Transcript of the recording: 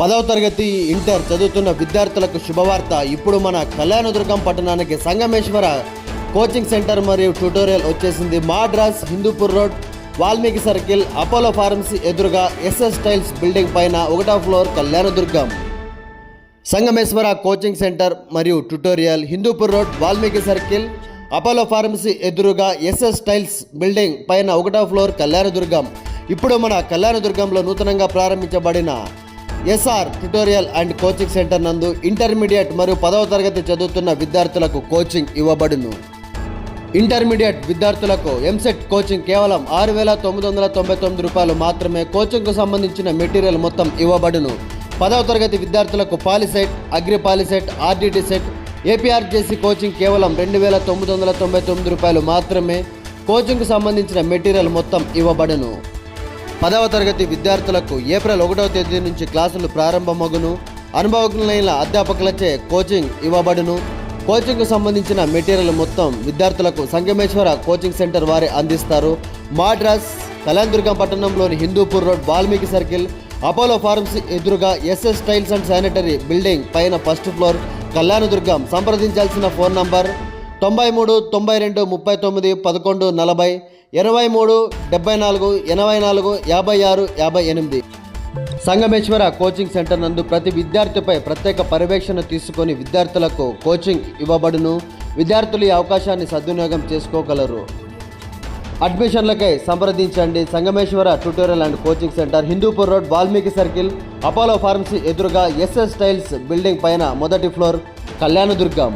పదవ తరగతి ఇంటర్ చదువుతున్న విద్యార్థులకు శుభవార్త. ఇప్పుడు మన కళ్యాణదుర్గం పట్టణానికి సంగమేశ్వర కోచింగ్ సెంటర్ మరియు ట్యూటోరియల్ వచ్చేసింది. Madras Hindupur road Valmiki circle Apollo pharmacy ఎదురుగా ఎస్ఎస్ టైల్స్ బిల్డింగ్ పైన ఒకటో floor Kalyanadurgam. Sangameshwara coaching centre మరియు tutorial Hindupur road Valmiki circle Apollo pharmacy ఎదురుగా ఎస్ఎస్ టైల్స్ బిల్డింగ్ పైన ఒకటో ఫ్లోర్ కళ్యాణదుర్గం. ఇప్పుడు మన కళ్యాణదుర్గంలో నూతనంగా ప్రారంభించబడిన SR tutorial and coaching centre నందు ఇంటర్మీడియట్ మరియు పదవ తరగతి చదువుతున్న విద్యార్థులకు కోచింగ్ ఇవ్వబడును. ఇంటర్మీడియట్ విద్యార్థులకు ఎంసెట్ కోచింగ్ కేవలం ఆరు వేల తొమ్మిది వందల తొంభై తొమ్మిది రూపాయలు మాత్రమే కోచింగ్కు సంబంధించిన మెటీరియల్ మొత్తం ఇవ్వబడును. పదవ తరగతి విద్యార్థులకు Polycet agri Polycet RDT CET APRJC coaching కేవలం రెండు వేల తొమ్మిది వందల తొంభై తొమ్మిది రూపాయలు మాత్రమే కోచింగ్కు సంబంధించిన మెటీరియల్ మొత్తం ఇవ్వబడును. పదవ తరగతి విద్యార్థులకు ఏప్రిల్ ఒకటవ తేదీ నుంచి క్లాసులు ప్రారంభమగును. అనుభవజ్ఞులైన అధ్యాపకులచే కోచింగ్ ఇవ్వబడును. కోచింగ్కు సంబంధించిన మెటీరియల్ మొత్తం విద్యార్థులకు సంగమేశ్వర కోచింగ్ సెంటర్ వారే అందిస్తారు. మాడ్రాస్ కళ్యాణదుర్గం పట్టణంలోని Hindupur road Valmiki circle Apollo pharmacy ఎదురుగా SS tiles and sanitary building పైన ఫస్ట్ ఫ్లోర్ కళ్యాణదుర్గం సంప్రదించాల్సిన ఫోన్ నంబర్ తొంభై మూడు తొంభై రెండు ముప్పై తొమ్మిది పదకొండు నలభై ఇరవై మూడు డెబ్బై నాలుగు ఎనభై నాలుగు యాభై ఆరు యాభై ఎనిమిది. సంగమేశ్వర కోచింగ్ సెంటర్ నందు ప్రతి విద్యార్థిపై ప్రత్యేక పర్యవేక్షణ తీసుకొని విద్యార్థులకు కోచింగ్ ఇవ్వబడును. విద్యార్థులు ఈ అవకాశాన్ని సద్వినియోగం చేసుకోగలరు. అడ్మిషన్లకై సంప్రదించండి. Sangameshwara tutorial and coaching centre Hindupur road Valmiki circle Apollo pharmacy ఎదురుగా ఎస్ఎస్ స్టైల్స్ బిల్డింగ్ పైన మొదటి ఫ్లోర్ కళ్యాణదుర్గం.